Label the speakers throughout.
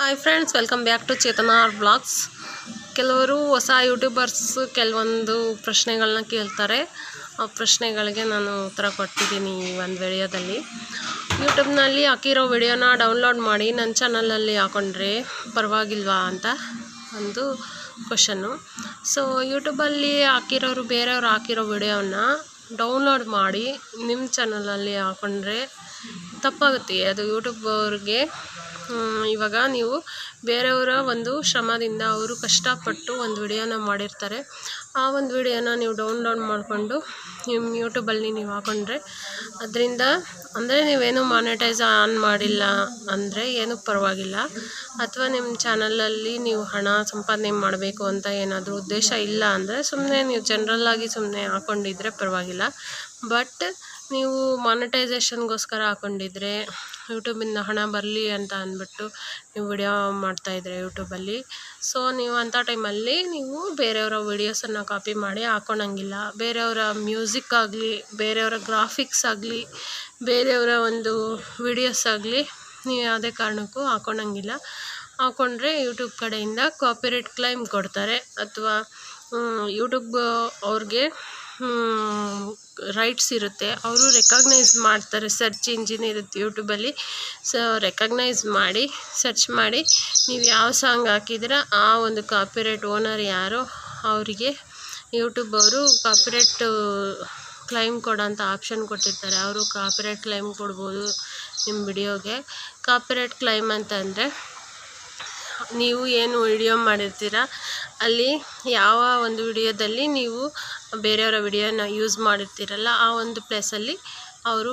Speaker 1: Hi friends welcome back to Chetana R vlogs ಕೆಲವರು ಹೊಸ YouTubers ಕೆಲವೊಂದು ಪ್ರಶ್ನೆಗಳನ್ನ ಕೇಳ್ತಾರೆ. ಆ ಪ್ರಶ್ನೆಗಳಿಗೆ ನಾನು ಉತ್ತರ ಕೊಟ್ಟಿದ್ದೀನಿ ಈ ಒಂದು ವಿಡಿಯೋದಲ್ಲಿ. ಯೂಟ್ಯೂಬ್ನಲ್ಲಿ ಹಾಕಿರೋ ವಿಡಿಯೋನ ಡೌನ್ಲೋಡ್ ಮಾಡಿ ನನ್ನ ಚಾನಲಲ್ಲಿ ಹಾಕೊಂಡ್ರೆ ಪರವಾಗಿಲ್ವಾ ಅಂತ ಒಂದು ಕ್ವಶನ್ನು ಸೊ ಯೂಟ್ಯೂಬಲ್ಲಿ ಹಾಕಿರೋರು ಬೇರೆಯವ್ರು ಹಾಕಿರೋ ವಿಡಿಯೋನ ಡೌನ್ಲೋಡ್ ಮಾಡಿ ನಿಮ್ಮ ಚಾನಲಲ್ಲಿ ಹಾಕೊಂಡ್ರೆ ತಪ್ಪಾಗುತ್ತೆ. ಅದು ಯೂಟ್ಯೂಬ್ ಅವ್ರಿಗೆ ಇವಾಗ ನೀವು ಬೇರೆಯವರ ಒಂದು ಶ್ರಮದಿಂದ ಅವರು ಕಷ್ಟಪಟ್ಟು ಒಂದು ವಿಡಿಯೋನ ಮಾಡಿರ್ತಾರೆ. ಆ ಒಂದು ವಿಡಿಯೋನ ನೀವು ಡೌನ್ಲೋಡ್ ಮಾಡಿಕೊಂಡು ನಿಮ್ಮ ಯೂಟ್ಯೂಬಲ್ಲಿ ನೀವು ಹಾಕೊಂಡ್ರೆ ಅದರಿಂದ ಅಂದರೆ ನೀವೇನು ಮಾನಿಟೈಸ್ ಆನ್ ಮಾಡಿಲ್ಲ ಅಂದರೆ ಏನೂ ಪರವಾಗಿಲ್ಲ. ಅಥವಾ ನಿಮ್ಮ ಚಾನಲಲ್ಲಿ ನೀವು ಹಣ ಸಂಪಾದನೆ ಮಾಡಬೇಕು ಅಂತ ಏನಾದರೂ ಉದ್ದೇಶ ಇಲ್ಲ ಅಂದರೆ ಸುಮ್ಮನೆ ನೀವು ಜನರಲ್ಲಾಗಿ ಸುಮ್ಮನೆ ಹಾಕ್ಕೊಂಡಿದ್ರೆ ಪರವಾಗಿಲ್ಲ. ಬಟ್ ನೀವು ಮಾನಿಟೈಸೇಷನ್ಗೋಸ್ಕರ ಹಾಕೊಂಡಿದ್ರೆ ಯೂಟ್ಯೂಬಿಂದ ಹಣ ಬರಲಿ ಅಂತ ಅಂದ್ಬಿಟ್ಟು ನೀವು ವಿಡಿಯೋ ಮಾಡ್ತಾಯಿದ್ರೆ ಯೂಟ್ಯೂಬಲ್ಲಿ ಸೊ ನೀವು ಅಂಥ ಟೈಮಲ್ಲಿ ನೀವು ಬೇರೆಯವರ ವಿಡಿಯೋಸನ್ನು ಕಾಪಿ ಮಾಡಿ ಹಾಕೊಳಂಗಿಲ್ಲ ಬೇರೆಯವರ ಮ್ಯೂಸಿಕ್ ಆಗಲಿ, ಬೇರೆಯವರ ಗ್ರಾಫಿಕ್ಸ್ ಆಗಲಿ, ಬೇರೆಯವರ ಒಂದು ವಿಡಿಯೋಸ್ ಆಗಲಿ ನೀವು ಯಾವುದೇ ಕಾರಣಕ್ಕೂ ಹಾಕೊಳಂಗಿಲ್ಲ ಹಾಕ್ಕೊಂಡ್ರೆ ಯೂಟ್ಯೂಬ್ ಕಡೆಯಿಂದ ಕಾಪಿರೇಟ್ ಕ್ಲೈಮ್ ಕೊಡ್ತಾರೆ. ಅಥವಾ ಯೂಟ್ಯೂಬ್ ಅವ್ರಿಗೆ ರೈಟ್ಸ್ ಇರುತ್ತೆ. ಅವರು ರೆಕಗ್ನೈಸ್ ಮಾಡ್ತಾರೆ ಸರ್ಚ್ ಇಂಜಿನ್ ಇರುತ್ತೆ ಯೂಟ್ಯೂಬಲ್ಲಿ ಸೊ ರೆಕಗ್ನೈಸ್ ಮಾಡಿ ಸರ್ಚ್ ಮಾಡಿ, ನೀವು ಯಾವ ಸಾಂಗ್ ಹಾಕಿದ್ರೆ, ಆ ಒಂದು ಕಾಪಿರೈಟ್ ಓನರ್ ಯಾರೋ, ಅವರಿಗೆ ಯೂಟ್ಯೂಬ್ ಅವರು ಕಾಪಿರೈಟ್ ಕ್ಲೈಮ್ ಕೊಡೋಂಥ ಆಪ್ಷನ್ ಕೊಟ್ಟಿರ್ತಾರೆ. ಅವರು ಕಾಪಿರೈಟ್ ಕ್ಲೈಮ್ ಕೊಡ್ಬೋದು ನಿಮ್ಮ ವಿಡಿಯೋಗೆ ಕಾಪಿರೈಟ್ ಕ್ಲೈಮ್ ಅಂತಂದರೆ ನೀವು ಏನು ವಿಡಿಯೋ ಮಾಡಿರ್ತೀರ, ಅಲ್ಲಿ ಯಾವ ಒಂದು ವಿಡಿಯೋದಲ್ಲಿ ನೀವು ಬೇರೆಯವರ ವಿಡಿಯೋನ ಯೂಸ್ ಮಾಡಿರ್ತೀರಲ್ಲ, ಆ ಒಂದು ಪ್ಲೇಸಲ್ಲಿ ಅವರು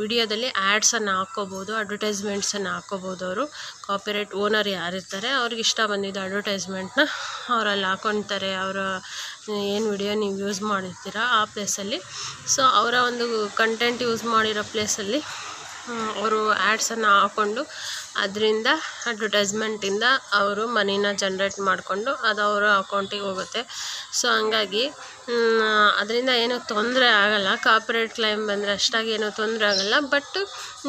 Speaker 1: ವಿಡಿಯೋದಲ್ಲಿ ಆ್ಯಡ್ಸನ್ನು ಹಾಕ್ಕೋಬೋದು ಅಡ್ವರ್ಟೈಸ್ಮೆಂಟ್ಸನ್ನು ಹಾಕ್ಕೋಬೋದು ಅವರು. ಕಾಪಿರೈಟ್ ಓನರ್ ಯಾರಿರ್ತಾರೆ, ಅವ್ರಿಗೆ ಇಷ್ಟ ಬಂದಿದ್ದು ಅಡ್ವರ್ಟೈಸ್ಮೆಂಟ್ನ ಅವರಲ್ಲಿ ಹಾಕ್ಕೊಳ್ತಾರೆ ಅವರ ಏನು ವಿಡಿಯೋ ನೀವು ಯೂಸ್ ಮಾಡಿರ್ತೀರ ಆ ಪ್ಲೇಸಲ್ಲಿ ಸೊ ಅವರ ಒಂದು ಕಂಟೆಂಟ್ ಯೂಸ್ ಮಾಡಿರೋ ಪ್ಲೇಸಲ್ಲಿ ಅವರು ಆ್ಯಡ್ಸನ್ನು ಹಾಕ್ಕೊಂಡು ಅದರಿಂದ ಅಡ್ವಟೈಸ್ಮೆಂಟಿಂದ ಅವರು ಮನಿನ ಜನ್ರೇಟ್ ಮಾಡಿಕೊಂಡು ಅದು ಅವರ ಅಕೌಂಟಿಗೆ ಹೋಗುತ್ತೆ. ಸೊ ಹಂಗಾಗಿ ಅದರಿಂದ ಏನೂ ತೊಂದರೆ ಆಗಲ್ಲ. ಕಾಪರೇಟ್ ಕ್ಲೈಮ್ ಬಂದರೆ ಅಷ್ಟಾಗಿ ಏನೂ ತೊಂದರೆ ಆಗಲ್ಲ. ಬಟ್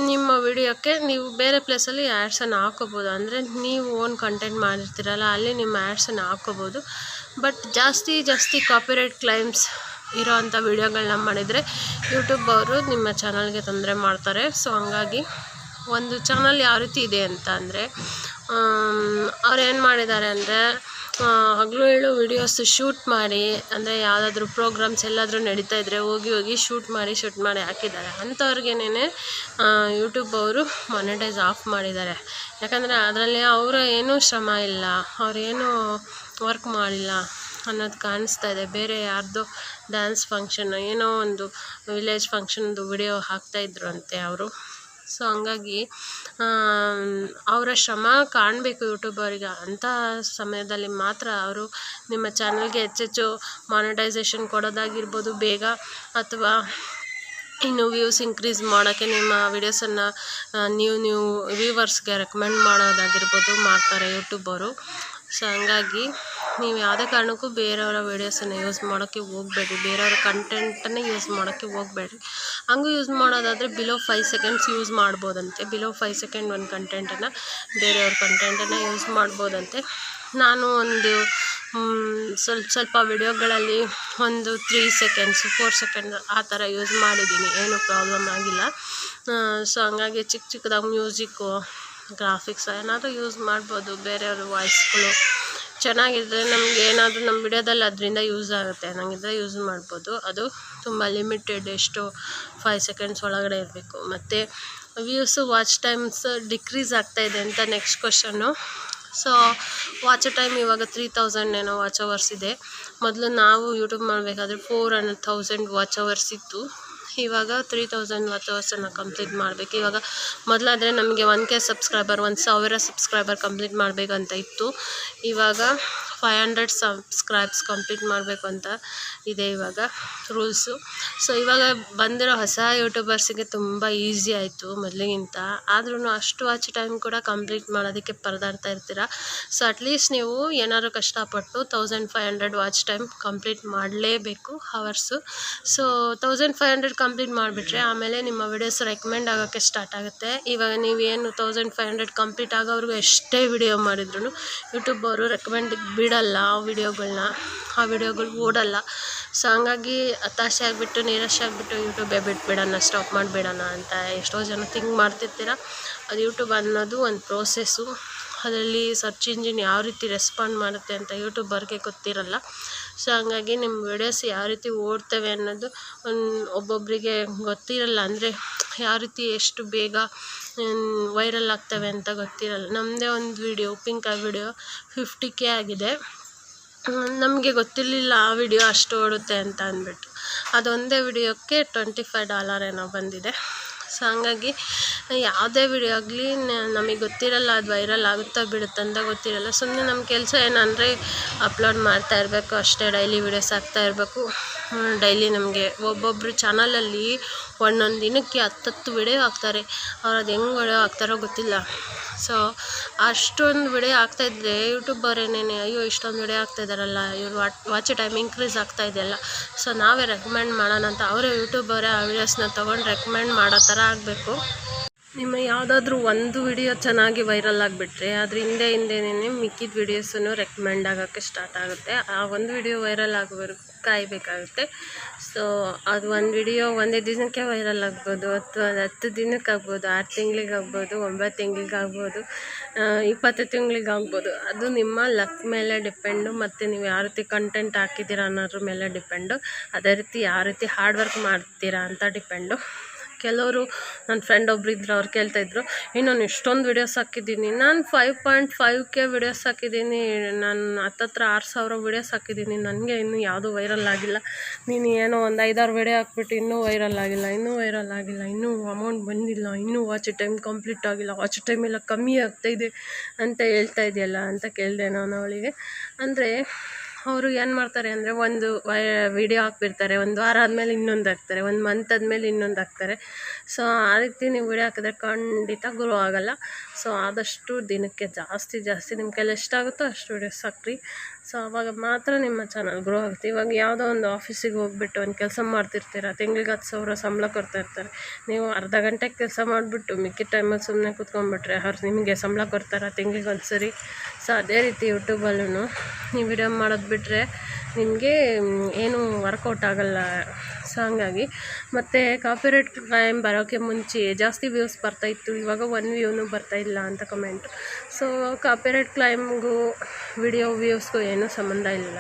Speaker 1: ನಿಮ್ಮ ವಿಡಿಯೋಕ್ಕೆ ನೀವು ಬೇರೆ ಪ್ಲೇಸಲ್ಲಿ ಆ್ಯಡ್ಸನ್ನು ಹಾಕೋಬೋದು. ಅಂದರೆ ನೀವು ಓನ್ ಕಂಟೆಂಟ್ ಮಾಡಿರ್ತೀರಲ್ಲ, ಅಲ್ಲಿ ನಿಮ್ಮ ಆ್ಯಡ್ಸನ್ನು ಹಾಕೋಬೋದು. ಬಟ್ ಜಾಸ್ತಿ ಜಾಸ್ತಿ ಕಾಪಿರೈಟ್ ಕ್ಲೈಮ್ಸ್ ಇರೋವಂಥ ವೀಡಿಯೋಗಳನ್ನ ಮಾಡಿದರೆ ಯೂಟ್ಯೂಬ್ ಅವರು ನಿಮ್ಮ ಚಾನಲ್ಗೆ ತೊಂದರೆ ಮಾಡ್ತಾರೆ. ಸೊ ಹಂಗಾಗಿ ಒಂದು ಚಾನಲ್ ಯಾವ ರೀತಿ ಇದೆ ಅಂತ ಅಂದರೆ ಅವ್ರು ಏನು ಮಾಡಿದ್ದಾರೆ ಅಂದರೆ ಹಗಲು ಹೇಳು ವಿಡಿಯೋಸ್ ಶೂಟ್ ಮಾಡಿ, ಅಂದರೆ ಯಾವುದಾದ್ರೂ ಪ್ರೋಗ್ರಾಮ್ಸ್ ಎಲ್ಲಾದರೂ ನಡೀತಾ ಇದ್ದರೆ ಹೋಗಿ ಹೋಗಿ ಶೂಟ್ ಮಾಡಿ ಶೂಟ್ ಮಾಡಿ ಹಾಕಿದ್ದಾರೆ. ಅಂಥವ್ರಿಗೇನೆ ಯೂಟ್ಯೂಬ್ ಅವರು ಮಾನಿಟೈಸ್ ಆಫ್ ಮಾಡಿದ್ದಾರೆ. ಯಾಕಂದರೆ ಅದರಲ್ಲಿ ಅವರ ಏನೂ ಶ್ರಮ ಇಲ್ಲ ಅವರೇನು ವರ್ಕ್ ಮಾಡಿಲ್ಲ. ಅನ್ನೋದು ಕಾಣಿಸ್ತಾ ಇದೆ. ಬೇರೆ ಯಾರ್ದೋ ಡ್ಯಾನ್ಸ್ ಫಂಕ್ಷನ್ ಏನೋ ಒಂದು ವಿಲೇಜ್ ಫಂಕ್ಷನ್ದು ವಿಡಿಯೋ ಹಾಕ್ತಾಯಿದ್ರು ಅಂತೆ ಅವರು. ಸೊ ಹಂಗಾಗಿ ಅವರ ಶ್ರಮ ಕಾಣಬೇಕು ಯೂಟ್ಯೂಬರಿಗೆ ಅಂಥ ಸಮಯದಲ್ಲಿ ಮಾತ್ರ ಅವರು ನಿಮ್ಮ ಚಾನಲ್ಗೆ ಹೆಚ್ಚೆಚ್ಚು ಮಾನಿಟೈಸೇಷನ್ ಕೊಡೋದಾಗಿರ್ಬೋದು, ಬೇಗ ಅಥವಾ ಇನ್ನು ವ್ಯೂಸ್ ಇನ್ಕ್ರೀಸ್ ಮಾಡೋಕ್ಕೆ ನಿಮ್ಮ ವಿಡಿಯೋಸನ್ನು ನ್ಯೂ ನ್ಯೂ ವ್ಯೂವರ್ಸ್ಗೆ ರೆಕಮೆಂಡ್ ಮಾಡೋದಾಗಿರ್ಬೋದು, ಮಾಡ್ತಾರೆ ಯೂಟ್ಯೂಬರು ಸೊ ಹಂಗಾಗಿ ನೀವು ಯಾವುದೇ ಕಾರಣಕ್ಕೂ ಬೇರೆಯವರ ವೀಡಿಯೋಸನ್ನು ಯೂಸ್ ಮಾಡೋಕ್ಕೆ ಹೋಗ್ಬೇಡಿ ಬೇರೆಯವ್ರ ಕಂಟೆಂಟನ್ನೇ ಯೂಸ್ ಮಾಡೋಕ್ಕೆ ಹೋಗಬೇಡಿ ಹಂಗೂ ಯೂಸ್ ಮಾಡೋದಾದರೆ ಬಿಲೋ ಫೈವ್ ಸೆಕೆಂಡ್ಸ್ ಯೂಸ್ ಮಾಡ್ಬೋದಂತೆ. ಬಿಲೋ ಫೈವ್ ಸೆಕೆಂಡ್ ಒಂದು ಕಂಟೆಂಟನ್ನು ಬೇರೆಯವ್ರ ಕಂಟೆಂಟನ್ನು ಯೂಸ್ ಮಾಡ್ಬೋದಂತೆ. ನಾನು ಒಂದು ಸ್ವಲ್ಪ ಸ್ವಲ್ಪ ವಿಡಿಯೋಗಳಲ್ಲಿ ಒಂದು ತ್ರೀ ಸೆಕೆಂಡ್ಸ್ ಫೋರ್ ಸೆಕೆಂಡ್ ಆ ಥರ ಯೂಸ್ ಮಾಡಿದ್ದೀನಿ. ಏನೂ ಪ್ರಾಬ್ಲಮ್ ಆಗಿಲ್ಲ. ಸೊ ಹಂಗಾಗಿ ಚಿಕ್ಕ ಚಿಕ್ಕದಾಗಿ ಮ್ಯೂಸಿಕ್ಕು ಗ್ರಾಫಿಕ್ಸ್ ಏನಾದರೂ ಯೂಸ್ ಮಾಡ್ಬೋದು. ಬೇರೆಯವ್ರ ವಾಯ್ಸ್ಗಳು ಚೆನ್ನಾಗಿದ್ದರೆ ನಮ್ಗೆ ಏನಾದರೂ ನಮ್ಮ ವಿಡಿಯೋದಲ್ಲಿ ಅದರಿಂದ ಯೂಸ್ ಆಗುತ್ತೆ. ಅನ್ನಂಗಿದ್ರೆ ಯೂಸ್ ಮಾಡ್ಬೋದು. ಅದು ತುಂಬ ಲಿಮಿಟೆಡ್ ಎಷ್ಟು ಫೈವ್ ಸೆಕೆಂಡ್ಸ್ ಒಳಗಡೆ ಇರಬೇಕು. ಮತ್ತು ವ್ಯೂಸು ವಾಚ್ ಟೈಮ್ಸ್ ಡಿಕ್ರೀಸ್ ಆಗ್ತಾಯಿದೆ ಅಂತ next question so watch time ಇವಾಗ ತ್ರೀ ತೌಸಂಡ್ ಏನೋ ವಾಚ್ ಅವರ್ಸ್ ಇದೆ. ಮೊದಲು ನಾವು ಯೂಟ್ಯೂಬ್ ಮಾಡಬೇಕಾದ್ರೆ four hundred thousand watch hours ಇತ್ತು. ಇವಾಗ ತ್ರೀ ತೌಸಂಡ್ ಅವರ್ಸನ್ನು ಕಂಪ್ಲೀಟ್ ಮಾಡಬೇಕು. ಇವಾಗ ಮೊದಲಾದರೆ ನಮಗೆ ಒನ್ ಕೆ ಸಬ್ಸ್ಕ್ರೈಬರ್ ಒಂದು ಸಾವಿರ ಸಬ್ಸ್ಕ್ರೈಬರ್ ಕಂಪ್ಲೀಟ್ ಮಾಡಬೇಕಂತ ಇತ್ತು. ಇವಾಗ ಫೈವ್ ಹಂಡ್ರೆಡ್ ಸಬ್ಸ್ಕ್ರೈಬ್ಸ್ ಕಂಪ್ಲೀಟ್ ಮಾಡಬೇಕು ಅಂತ ಇದೆ ಇವಾಗ ರೂಲ್ಸು ಸೊ ಇವಾಗ ಬಂದಿರೋ ಹೊಸ ಯೂಟ್ಯೂಬರ್ಸಿಗೆ ತುಂಬ ಈಸಿ ಆಯಿತು ಮೊದಲಿಗಿಂತ. ಆದ್ರೂ ಅಷ್ಟು ವಾಚ್ ಟೈಮ್ ಕೂಡ ಕಂಪ್ಲೀಟ್ ಮಾಡೋದಕ್ಕೆ ಪರದಾಡ್ತಾ ಇರ್ತೀರ? ಸೊ ಅಟ್ಲೀಸ್ಟ್ ನೀವು ಏನಾದ್ರು ಕಷ್ಟಪಟ್ಟು thousand five hundred watch time complete ಮಾಡಲೇಬೇಕು hours so thousand five hundred complete ಮಾಡಿಬಿಟ್ರೆ ಆಮೇಲೆ ನಿಮ್ಮ ವಿಡಿಯೋಸ್ ರೆಕಮೆಂಡ್ ಆಗೋಕ್ಕೆ ಸ್ಟಾರ್ಟ್ ಆಗುತ್ತೆ. ಇವಾಗ ನೀವೇನು ತೌಸಂಡ್ ಫೈವ್ ಹಂಡ್ರೆಡ್ ಕಂಪ್ಲೀಟ್ ಆಗೋವ್ರಿಗೂ ಎಷ್ಟೇ ವಿಡಿಯೋ ಮಾಡಿದ್ರು ಯೂಟ್ಯೂಬ್ ಅವರು ರೆಕಮೆಂಡಿಗೆ ಬಿಡಲ್ಲ ಆ ವಿಡಿಯೋಗಳನ್ನ ಆ ವಿಡಿಯೋಗಳು ಓಡಲ್ಲ. ಸೊ ಹಂಗಾಗಿ ಹತಾಶೆ ಆಗಿಬಿಟ್ಟು, ನಿರಾಶೆ ಆಗಿಬಿಟ್ಟು ಯೂಟ್ಯೂಬೇ ಬಿಟ್ಬಿಡೋಣ ಸ್ಟಾಪ್ ಮಾಡಿಬಿಡೋಣ ಅಂತ ಎಷ್ಟೋ ಜನ ಥಿಂಕ್ ಮಾಡ್ತಿರ್ತೀರ. ಅದು ಯೂಟ್ಯೂಬ್ ಅನ್ನೋದು ಒಂದು ಪ್ರೋಸೆಸ್ಸು ಅದರಲ್ಲಿ ಸರ್ಚ್ ಇಂಜಿನ್ ಯಾವ ರೀತಿ ರೆಸ್ಪಾಂಡ್ ಮಾಡುತ್ತೆ ಅಂತ ಯೂಟ್ಯೂಬರ್ಗೆ ಗೊತ್ತಿರಲ್ಲ. ಸೊ ಹಂಗಾಗಿ ನಿಮ್ಮ ವಿಡಿಯೋಸ್ ಯಾವ ರೀತಿ ಓಡ್ತವೆ ಅನ್ನೋದು ಒಬ್ಬೊಬ್ಬರಿಗೆ ಗೊತ್ತಿರಲ್ಲ. ಅಂದರೆ ಯಾವ ರೀತಿ ಎಷ್ಟು ಬೇಗ ವೈರಲ್ ಆಗ್ತವೆ ಅಂತ ಗೊತ್ತಿರಲ್ಲ. ನಮ್ಮದೇ ಒಂದು ವಿಡಿಯೋ, ಪಿಂಕ್ ಆ ವಿಡಿಯೋ ಫಿಫ್ಟಿ ಕೆ ಆಗಿದೆ. ನಮಗೆ ಗೊತ್ತಿರಲಿಲ್ಲ ಆ ವಿಡಿಯೋ ಅಷ್ಟು ಓಡುತ್ತೆ ಅಂತ ಅಂದ್ಬಿಟ್ಟು. ಅದೊಂದೇ ವಿಡಿಯೋಕ್ಕೆ ಟ್ವೆಂಟಿ ಫೈವ್ ಡಾಲರ್ ಏನೋ ಬಂದಿದೆ. ಸೊ ಹಂಗಾಗಿ, ಯಾವುದೇ ವಿಡಿಯೋ ಆಗಲಿ ನಮಗೆ ಗೊತ್ತಿರಲ್ಲ, ಅದು ವೈರಲ್ ಆಗುತ್ತಾ ಬಿಡುತ್ತಾ ಅಂತ ಗೊತ್ತಿರಲ್ಲ. ಸುಮ್ಮನೆ ನಮ್ಮ ಕೆಲಸ ಏನಂದರೆ ಅಪ್ಲೋಡ್ ಮಾಡ್ತಾ ಇರಬೇಕು, ಅಷ್ಟೇ ಡೈಲಿ ವಿಡಿಯೋಸ್ ಹಾಕ್ತಾ ಇರಬೇಕು. ಡೈಲಿ ನಮಗೆ. ಒಬ್ಬೊಬ್ಬರು ಚಾನಲಲ್ಲಿ ಒಂದೊಂದು ದಿನಕ್ಕೆ ಹತ್ತತ್ತು ವಿಡಿಯೋ ಹಾಕ್ತಾರೆ. ಅವ್ರು ಅದು ಹೆಂಗೆ ವಿಡಿಯೋ ಹಾಕ್ತಾರೋ ಗೊತ್ತಿಲ್ಲ. ಸೊ ಅಷ್ಟೊಂದು ವಿಡಿಯೋ ಹಾಕ್ತಾಯಿದ್ರೆ ಯೂಟ್ಯೂಬರ್ ಏನೇನೆ, ಅಯ್ಯೋ, ಇಷ್ಟೊಂದು ವಿಡಿಯೋ ಹಾಕ್ತಾಯಿದ್ದಾರಲ್ಲ ಇವ್ರು ವಾಟ್ ವಾಚ್ ಟೈಮ್ ಇನ್ಕ್ರೀಸ್ ಆಗ್ತಾ ಇದೆಯಲ್ಲ ಸೊ ನಾವೇ ರೆಕಮೆಂಡ್ ಮಾಡೋಣ ಅಂತ. ಅವರೇ ಯೂಟ್ಯೂಬರೇ ಆ ವಿಡಿಯೋಸ್ನ ತೊಗೊಂಡು ರೆಕಮೆಂಡ್ ಮಾಡೋ ಥರ ಆಗಬೇಕು. ನಿಮ್ಮ ಯಾವುದಾದ್ರೂ ಒಂದು ವಿಡಿಯೋ ಚೆನ್ನಾಗಿ ವೈರಲ್ ಆಗಿಬಿಟ್ರೆ, ಅದ್ರ ಹಿಂದೆ ಹಿಂದೆನೇ ಮಿಕ್ಕಿದ ವಿಡಿಯೋಸನ್ನು ರೆಕಮೆಂಡ್ ಆಗೋಕ್ಕೆ ಸ್ಟಾರ್ಟ್ ಆಗುತ್ತೆ. ಆ ಒಂದು ವಿಡಿಯೋ ವೈರಲ್ ಆಗೋವರೆಗೂ ಕಾಯಬೇಕಾಗುತ್ತೆ. ಸೊ ಅದು ಒಂದು ವಿಡಿಯೋ ಒಂದೇ ದಿನಕ್ಕೆ ವೈರಲ್ ಆಗ್ಬೋದು, ಅಥವಾ ಅದು ಹತ್ತು ದಿನಕ್ಕೆ ಆಗ್ಬೋದು, ಆರು ತಿಂಗ್ಳಿಗೆ ಆಗ್ಬೋದು, ಒಂಬತ್ತು ತಿಂಗ್ಳಿಗೆ ಆಗ್ಬೋದು ಇಪ್ಪತ್ತು ತಿಂಗ್ಳಿಗೆ ಆಗ್ಬೋದು. ಅದು ನಿಮ್ಮ ಲಕ್ ಮೇಲೆ ಡಿಪೆಂಡು ಮತ್ತು ನೀವು ಯಾವ ರೀತಿ ಕಂಟೆಂಟ್ ಹಾಕಿದ್ದೀರ ಅನ್ನೋದ್ರ ಮೇಲೆ ಡಿಪೆಂಡು ಅದೇ ರೀತಿ ಯಾವ ರೀತಿ ಹಾರ್ಡ್ ವರ್ಕ್ ಮಾಡ್ತೀರಾ ಅಂತ ಡಿಪೆಂಡು ಕೆಲವರು ನನ್ನ ಫ್ರೆಂಡ್ ಒಬ್ರು ಇದ್ರು, ಅವ್ರು ಕೇಳ್ತಾಯಿದ್ರು ಏ ನಾನು ಇಷ್ಟೊಂದು ವಿಡಿಯೋಸ್ ಹಾಕಿದ್ದೀನಿ. ನಾನು five point five K videos ಹಾಕಿದ್ದೀನಿ. ನಾನು ಹತ್ತತ್ರ ಆರು ಸಾವಿರ ವಿಡಿಯೋಸ್ ಹಾಕಿದ್ದೀನಿ. ನನಗೆ ಇನ್ನೂ ಯಾವುದೂ ವೈರಲ್ ಆಗಿಲ್ಲ. ನೀನು ಏನೋ ಒಂದು ಐದಾರು ವಿಡಿಯೋ ಹಾಕ್ಬಿಟ್ಟು ಇನ್ನೂ ವೈರಲ್ ಆಗಿಲ್ಲ, ಇನ್ನೂ ವೈರಲ್ ಆಗಿಲ್ಲ, ಇನ್ನೂ ಅಮೌಂಟ್ ಬಂದಿಲ್ಲ, ಇನ್ನೂ ವಾಚ್ ಟೈಮ್ ಕಂಪ್ಲೀಟ್ ಆಗಿಲ್ಲ ವಾಚ್ ಟೈಮ್ ಎಲ್ಲ ಕಮ್ಮಿ ಆಗ್ತಾಯಿದೆ ಅಂತ ಹೇಳ್ತಾ ಇದೆಯಲ್ಲ ಅಂತ ಕೇಳಿದೆ ನಾನು ಅವಳಿಗೆ. ಅಂದರೆ ಅವರು ಏನು ಮಾಡ್ತಾರೆ ಅಂದರೆ ಒಂದು ವಿಡಿಯೋ ಹಾಕ್ಬಿಡ್ತಾರೆ, ಒಂದು ವಾರ ಆದಮೇಲೆ ಇನ್ನೊಂದು ಹಾಕ್ತಾರೆ, ಒಂದು ಮಂತ್ ಆದಮೇಲೆ ಇನ್ನೊಂದು ಹಾಕ್ತಾರೆ. ಸೊ ಆ ರೀತಿ ನೀವು ವಿಡಿಯೋ ಹಾಕಿದ್ರೆ ಖಂಡಿತ ಗ್ರೋ ಆಗೋಲ್ಲ. ಸೊ ಆದಷ್ಟು ದಿನಕ್ಕೆ ಜಾಸ್ತಿ ಜಾಸ್ತಿ ನಿಮ್ಮ ಕೈಲಿ ಎಷ್ಟಾಗುತ್ತೋ ಅಷ್ಟು ವಿಡಿಯೋಸ್ ಹಾಕ್ರಿ ಸೊ ಅವಾಗ ಮಾತ್ರ ನಿಮ್ಮ ಚಾನಲ್ ಗ್ರೋ ಆಗುತ್ತೆ. ಇವಾಗ ಯಾವುದೋ ಒಂದು ಆಫೀಸಿಗೆ ಹೋಗ್ಬಿಟ್ಟು ಒಂದು ಕೆಲಸ ಮಾಡ್ತಿರ್ತೀರ, ತಿಂಗ್ಳಿಗೆ ಹತ್ತು ಸಾವಿರ ಸಂಬಳ ಕೊಡ್ತಾ ಇರ್ತಾರೆ. ನೀವು ಅರ್ಧ ಗಂಟೆ ಕೆಲಸ ಮಾಡಿಬಿಟ್ಟು ಮಿಕ್ಕಿದ ಟೈಮಲ್ಲಿ ಸುಮ್ಮನೆ ಕೂತ್ಕೊಂಡ್ಬಿಟ್ರೆ ಅವ್ರು ನಿಮಗೆ ಸಂಬಳ ಕೊಡ್ತಾರೆ ತಿಂಗ್ಳಿಗೆ ಒಂದು ಸರಿ ಸೊ ಅದೇ ರೀತಿ ಯೂಟ್ಯೂಬಲ್ಲೂ ನೀವು ವಿಡಿಯೋ ಮಾಡೋದು ಬಿಟ್ಟರೆ ನಿಮಗೆ ಏನು ವರ್ಕೌಟ್ ಆಗಲ್ಲ ಸೊ ಹಂಗಾಗಿ ಮತ್ತು ಕಾಪಿರೈಟ್ ಕ್ಲೈಮ್ ಬರೋಕ್ಕೆ ಮುಂಚೆ ಜಾಸ್ತಿ ವ್ಯೂಸ್ ಬರ್ತಾಯಿತ್ತು ಇವಾಗ ಒನ್ ವ್ಯೂನೂ ಬರ್ತಾಯಿಲ್ಲ ಅಂತ ಕಮೆಂಟ್ ಸೊ ಕಾಪಿರೈಟ್ ಕ್ಲೈಮ್ಗೂ ವಿಡಿಯೋ ವ್ಯೂಸ್ಗೂ ಏನೂ ಸಂಬಂಧ ಇಲ್ಲ.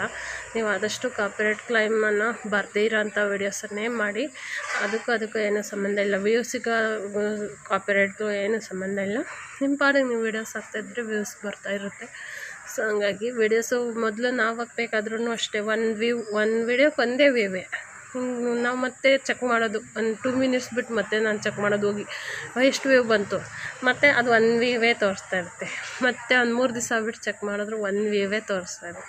Speaker 1: ನೀವು ಆದಷ್ಟು ಕಾಪಿರೈಟ್ ಕ್ಲೈಮನ್ನು ಬರ್ದೇ ಇರೋಂಥ ವೀಡಿಯೋಸನ್ನೇ ಮಾಡಿ. ಅದಕ್ಕೂ ಅದಕ್ಕೂ ಏನೂ ಸಂಬಂಧ ಇಲ್ಲ. ವ್ಯೂಸಿಗೆ ಕಾಪಿರೈಟ್ಗೂ ಏನೂ ಸಂಬಂಧ ಇಲ್ಲ. ನಿಮ್ಮ ಪಾಡಿಗೆ ನೀವು ವೀಡಿಯೋಸ್ ಹಾಕ್ತಾಯಿದ್ರೆ ವ್ಯೂಸ್ ಬರ್ತಾ ಇರುತ್ತೆ. ಸೊ ಹಂಗಾಗಿ ವೀಡಿಯೋಸು ಮೊದಲು ನಾವು ಹಾಕ್ಬೇಕಾದ್ರೂ ಅಷ್ಟೇ ಒನ್ ವ್ಯೂ ಒನ್ ವೀಡಿಯೋಕ್ಕೆ ಒಂದೇ ವ್ಯೂವೇ ನಾವು ಮತ್ತೆ ಚೆಕ್ ಮಾಡೋದು. ಒಂದು ಟೂ ಮಿನಿಟ್ಸ್ ಬಿಟ್ಟು ಮತ್ತೆ ನಾನು ಚೆಕ್ ಮಾಡೋದು ಹೋಗಿ. ಎಷ್ಟು ವ್ಯೂ ಬಂತು. ಮತ್ತು ಅದು ಒನ್ ವ್ಯೂವೇ ತೋರಿಸ್ತಾ ಇರುತ್ತೆ. ಮತ್ತು ಒಂದು ಮೂರು ದಿವಸ ಬಿಟ್ಟು ಚೆಕ್ ಮಾಡಿದ್ರು ಒನ್ ವ್ಯೂವೇ ತೋರಿಸ್ತಾ ಇದೆ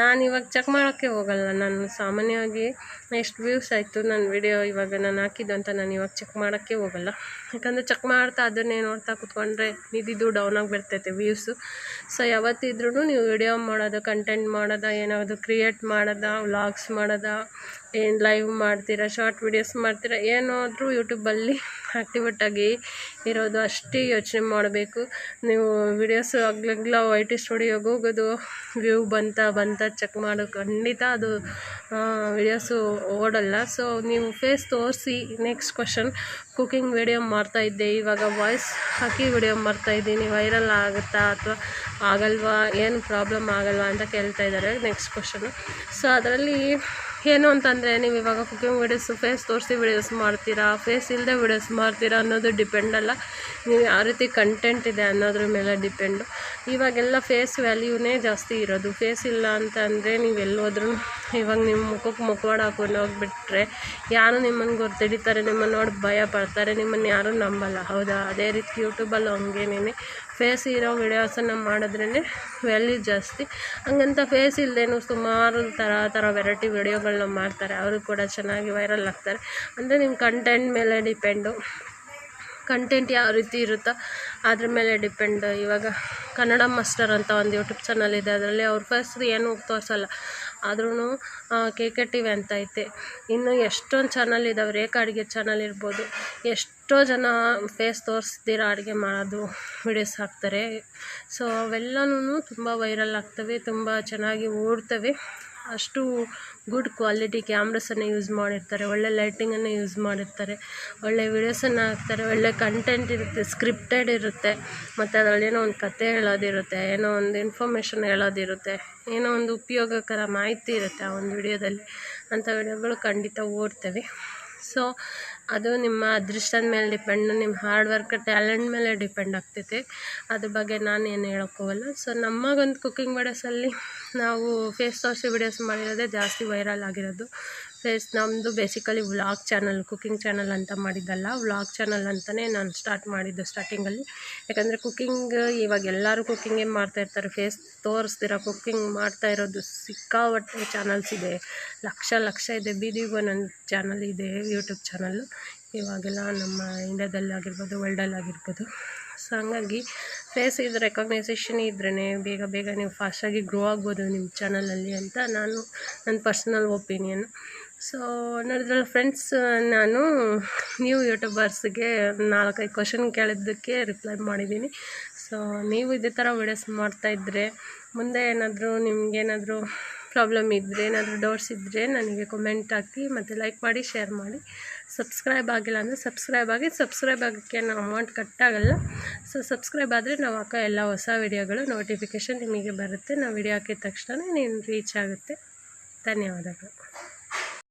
Speaker 1: ನಾನು ಇವಾಗ ಚೆಕ್ ಮಾಡೋಕ್ಕೆ ಹೋಗಲ್ಲ. ನಾನು ಸಾಮಾನ್ಯವಾಗಿ ಎಷ್ಟು ವ್ಯೂಸ್ ಆಯಿತು. ನನ್ನ ವಿಡಿಯೋ ಇವಾಗ ನಾನು ಹಾಕಿದ್ದು ಅಂತ ನಾನು ಇವಾಗ ಚೆಕ್ ಮಾಡೋಕ್ಕೆ ಹೋಗಲ್ಲ. ಯಾಕಂದರೆ ಚೆಕ್ ಮಾಡ್ತಾ ಅದನ್ನೇ ನೋಡ್ತಾ ಕೂತ್ಕೊಂಡ್ರೆ ಇದಿದ್ದು ಡೌನ್ ಆಗಿ ಬರ್ತೈತೆ ವ್ಯೂಸು ಸೊ ಯಾವತ್ತಿದ್ರೂ ನೀವು ವಿಡಿಯೋ ಮಾಡೋದು ಕಂಟೆಂಟ್ ಮಾಡೋದ, ಏನಾದರೂ ಕ್ರಿಯೇಟ್ ಮಾಡೋದಾ ವ್ಲಾಗ್ಸ್ ಮಾಡೋದ ಏನು ಲೈವ್ ಮಾಡ್ತೀರಾ ಶಾರ್ಟ್ ವೀಡಿಯೋಸ್ ಮಾಡ್ತೀರಾ, ಏನಾದರೂ ಯೂಟ್ಯೂಬಲ್ಲಿ ಆ್ಯಕ್ಟಿವೇಟಾಗಿ ಇರೋದು ಅಷ್ಟೇ ಯೋಚನೆ ಮಾಡಬೇಕು. ನೀವು ವಿಡಿಯೋಸ್ ಆಗ್ಲಾಗ್ಲ ಐ ಟಿ ಸ್ಟುಡಿಯೋಗೆ ಹೋಗೋದು ವ್ಯೂ ಬಂತ ಬಂತ ಚೆಕ್ ಮಾಡೋ, ಖಂಡಿತ ಅದು ವಿಡಿಯೋಸು ಓಡಲ್ಲ. ಸೊ ನೀವು ಫೇಸ್ ತೋರಿಸಿ ನೆಕ್ಸ್ಟ್ ಕ್ವಶನ್ ಕುಕಿಂಗ್ ವಿಡಿಯೋ ಮಾಡ್ತಾಯಿದ್ದೆ ಇವಾಗ ವಾಯ್ಸ್ ಹಾಕಿ ವಿಡಿಯೋ ಮಾಡ್ತಾಯಿದ್ದೀನಿ ವೈರಲ್ ಆಗುತ್ತಾ ಅಥವಾ ಆಗಲ್ವಾ, ಏನು ಪ್ರಾಬ್ಲಮ್ ಆಗಲ್ವಾ ಅಂತ ಕೇಳ್ತಾ ಇದ್ದಾರೆ ನೆಕ್ಸ್ಟ್ ಕ್ವಶನು ಸೊ ಅದರಲ್ಲಿ ಏನು ಅಂತಂದರೆ ನೀವು ಇವಾಗ ಕುಕಿಂಗ್ ವೀಡಿಯೋಸ್ ಫೇಸ್ ತೋರಿಸಿ ವೀಡಿಯೋಸ್ ಮಾಡ್ತೀರಾ? ಫೇಸ್ ಇಲ್ಲದೆ ವೀಡಿಯೋಸ್ ಮಾಡ್ತೀರಾ ಅನ್ನೋದು ಡಿಪೆಂಡ್ ಅಲ್ಲ. ನೀವು ಯಾವ ರೀತಿ ಕಂಟೆಂಟ್ ಇದೆ ಅನ್ನೋದ್ರ ಮೇಲೆ ಡಿಪೆಂಡು ಇವಾಗೆಲ್ಲ ಫೇಸ್ ವ್ಯಾಲ್ಯೂನೇ ಜಾಸ್ತಿ ಇರೋದು. ಫೇಸ್ ಇಲ್ಲ ಅಂತ ಅಂದರೆ ನೀವು ಎಲ್ಲೋದ್ರೂ ಇವಾಗ ನಿಮ್ಮ ಮುಖಕ್ಕೆ ಮುಖವಾಡ ಹಾಕೊಂಡು ಹೋಗ್ಬಿಟ್ರೆ ಯಾರು ನಿಮ್ಮನ್ನು ಗುರ್ತಿಡಿತಾರೆ ನಿಮ್ಮನ್ನು ನೋಡಿ ಭಯ ಪಡ್ತಾರೆ ನಿಮ್ಮನ್ನು ಯಾರೂ ನಂಬಲ್ಲ. ಹೌದಾ? ಅದೇ ರೀತಿ ಯೂಟ್ಯೂಬಲ್ಲಿ ಹಂಗೇನೇ ಫೇಸ್ ಇರೋ ವಿಡಿಯೋಸನ್ನು ಮಾಡಿದ್ರೇ ವ್ಯಾಲ್ಯೂ ಜಾಸ್ತಿ. ಹಂಗಂತ ಫೇಸ್ ಇಲ್ಲದೇನು ಸುಮಾರು ಥರ ಥರ ವೆರೈಟಿ ವಿಡಿಯೋಗಳನ್ನ ಮಾಡ್ತಾರೆ, ಅವರು ಕೂಡ ಚೆನ್ನಾಗಿ ವೈರಲ್ ಆಗ್ತಾರೆ. ಅಂದರೆ ನಿಮ್ಮ ಕಂಟೆಂಟ್ ಮೇಲೆ ಡಿಪೆಂಡು ಕಂಟೆಂಟ್ ಯಾವ ರೀತಿ ಇರುತ್ತೋ ಅದ್ರ ಮೇಲೆ ಡಿಪೆಂಡ್ ಇವಾಗ ಕನ್ನಡ ಮಾಸ್ಟರ್ ಅಂತ ಒಂದು ಯೂಟ್ಯೂಬ್ ಚಾನಲ್ ಇದೆ, ಅದರಲ್ಲಿ ಅವ್ರ ಫಸ್ಟ್ ಏನು ತೋರಿಸಲ್ಲ ಆದ್ರೂ ಕೆ ಕೆ ಟಿ ವಿ ಅಂತ ಐತೆ. ಇನ್ನು ಎಷ್ಟೊಂದು ಚಾನಲ್ ಇದ್ದಾವೆ ರೇಖಾ ಅಡುಗೆ ಚಾನಲ್ ಇರ್ಬೋದು. ಎಷ್ಟೋ ಜನ ಫೇಸ್ ತೋರಿಸ್ದಿರ ಅಡುಗೆ ಮಾಡೋದು ವಿಡಿಯೋಸ್ ಹಾಕ್ತಾರೆ. ಸೊ ಅವೆಲ್ಲನೂ ತುಂಬ ವೈರಲ್ ಆಗ್ತವೆ, ತುಂಬ ಚೆನ್ನಾಗಿ ಓಡ್ತವೆ. ಅಷ್ಟು ಗುಡ್ ಕ್ವಾಲಿಟಿ ಕ್ಯಾಮ್ರಸನ್ನು ಯೂಸ್ ಮಾಡಿರ್ತಾರೆ, ಒಳ್ಳೆ ಲೈಟಿಂಗನ್ನು ಯೂಸ್ ಮಾಡಿರ್ತಾರೆ, ಒಳ್ಳೆ ವೀಡಿಯೋಸನ್ನು ಹಾಕ್ತಾರೆ, ಒಳ್ಳೆ ಕಂಟೆಂಟ್ ಇರುತ್ತೆ ಸ್ಕ್ರಿಪ್ಟೆಡ್ ಇರುತ್ತೆ, ಮತ್ತು ಅದರಲ್ಲಿ ಏನೋ ಒಂದು ಕತೆ ಹೇಳೋದಿರುತ್ತೆ, ಏನೋ ಒಂದು ಇನ್ಫಾರ್ಮೇಷನ್ ಹೇಳೋದಿರುತ್ತೆ, ಏನೋ ಒಂದು ಉಪಯೋಗಕರ ಮಾಹಿತಿ ಇರುತ್ತೆ ಆ ಒಂದು ವಿಡಿಯೋದಲ್ಲಿ. ಅಂಥ ವಿಡಿಯೋಗಳು ಖಂಡಿತ ಓಡ್ತೇವೆ. ಸೊ ಅದು ನಿಮ್ಮ ಅದೃಷ್ಟದ ಮೇಲೆ ಡಿಪೆಂಡ್, ನಿಮ್ಮ ಹಾರ್ಡ್ ವರ್ಕ್, ಟ್ಯಾಲೆಂಟ್ ಮೇಲೆ ಡಿಪೆಂಡ್ ಆಗ್ತೈತೆ. ಅದ್ರ ಬಗ್ಗೆ ನಾನು ಏನು ಹೇಳೋಕ್ಕೆ ಹೋಗಲ್ಲ ಸೊ ನಮಗೊಂದು ಕುಕ್ಕಿಂಗ್ ವಿಡಿಯೋಸಲ್ಲಿ ನಾವು ಫೇಸ್ ತೋರಿಸಿ ವಿಡಿಯೋಸ್ ಮಾಡಿರೋದೇ ಜಾಸ್ತಿ ವೈರಲ್ ಆಗಿರೋದು. ಫೇಸ್ ನಮ್ಮದು basically vlog channel cooking channel ಅಂತ ಮಾಡಿದ್ದಲ್ಲ. ವ್ಲಾಗ್ ಚಾನಲ್ ಅಂತಲೇ ನಾನು ಸ್ಟಾರ್ಟ್ ಮಾಡಿದ್ದು ಸ್ಟಾರ್ಟಿಂಗಲ್ಲಿ ಯಾಕಂದರೆ ಕುಕ್ಕಿಂಗ್ ಇವಾಗ ಎಲ್ಲರೂ ಕುಕ್ಕಿಂಗೇ ಮಾಡ್ತಾಯಿರ್ತಾರೆ ಫೇಸ್ ತೋರಿಸ್ದಿರ ಕುಕ್ಕಿಂಗ್ ಮಾಡ್ತಾ ಇರೋದು ಸಿಕ್ಕಾಪಟ್ಟೆ ಚಾನಲ್ಸ್ ಇದೆ. ಲಕ್ಷ ಲಕ್ಷ ಇದೆ. ಬೀದಿಗೂ ನನ್ನ ಚಾನಲ್ ಇದೆ ಯೂಟ್ಯೂಬ್ ಚಾನಲ್ಲು ಇವಾಗೆಲ್ಲ ನಮ್ಮ ಇಂಡ್ಯಾದಲ್ಲಿ ಆಗಿರ್ಬೋದು ವರ್ಲ್ಡಲ್ಲಿ ಆಗಿರ್ಬೋದು. ಸೊ ಹಂಗಾಗಿ ಫೇಸ್ ಇದು ರೆಕಗ್ನೈಸೇಷನ್ ಇದ್ರೇ ಬೇಗ ಬೇಗ ನೀವು ಫಾಸ್ಟಾಗಿ ಗ್ರೋ ಆಗ್ಬೋದು ನಿಮ್ಮ ಚಾನಲಲ್ಲಿ ಅಂತ ನಾನು, ನನ್ನ ಪರ್ಸ್ನಲ್ ಒಪಿನಿಯನ್ ಸೊ ನೋಡಿದ್ರಲ್ಲ ಫ್ರೆಂಡ್ಸ್ ನಾನು ನ್ಯೂ ಯೂಟ್ಯೂಬರ್ಸ್ಗೆ ನಾಲ್ಕೈದು ಕ್ವಶನ್ ಕೇಳಿದ್ದಕ್ಕೆ ರಿಪ್ಲೈ ಮಾಡಿದ್ದೀನಿ. ಸೊ ನೀವು ಇದೇ ಥರ ವೀಡಿಯೋಸ್ ಮಾಡ್ತಾಯಿದ್ರೆ ಮುಂದೆ ಏನಾದರೂ ನಿಮಗೇನಾದರೂ ಪ್ರಾಬ್ಲಮ್ ಇದ್ದರೆ ಏನಾದರೂ ಡೌಟ್ಸ್ ಇದ್ದರೆ ನನಗೆ ಕಮೆಂಟ್ ಹಾಕಿ ಮತ್ತು ಲೈಕ್ ಮಾಡಿ ಶೇರ್ ಮಾಡಿ. ಸಬ್ಸ್ಕ್ರೈಬ್ ಆಗಿಲ್ಲ ಅಂದರೆ ಸಬ್ಸ್ಕ್ರೈಬ್ ಆಗಿ ಸಬ್ಸ್ಕ್ರೈಬ್ ಆಗೋಕ್ಕೆ ನಾವು ಅಮೌಂಟ್ ಕಟ್ಟಾಗಲ್ಲ ಸೊ ಸಬ್ಸ್ಕ್ರೈಬ್ ಆದರೆ ನಾವು ಹಾಕೋ ಎಲ್ಲ ಹೊಸ ವಿಡಿಯೋಗಳು ನೋಟಿಫಿಕೇಷನ್ ನಿಮಗೆ ಬರುತ್ತೆ. ನಾವು ವಿಡಿಯೋ ಹಾಕಿದ ತಕ್ಷಣ ನೀನು ರೀಚ್ ಆಗುತ್ತೆ. ಧನ್ಯವಾದಗಳು.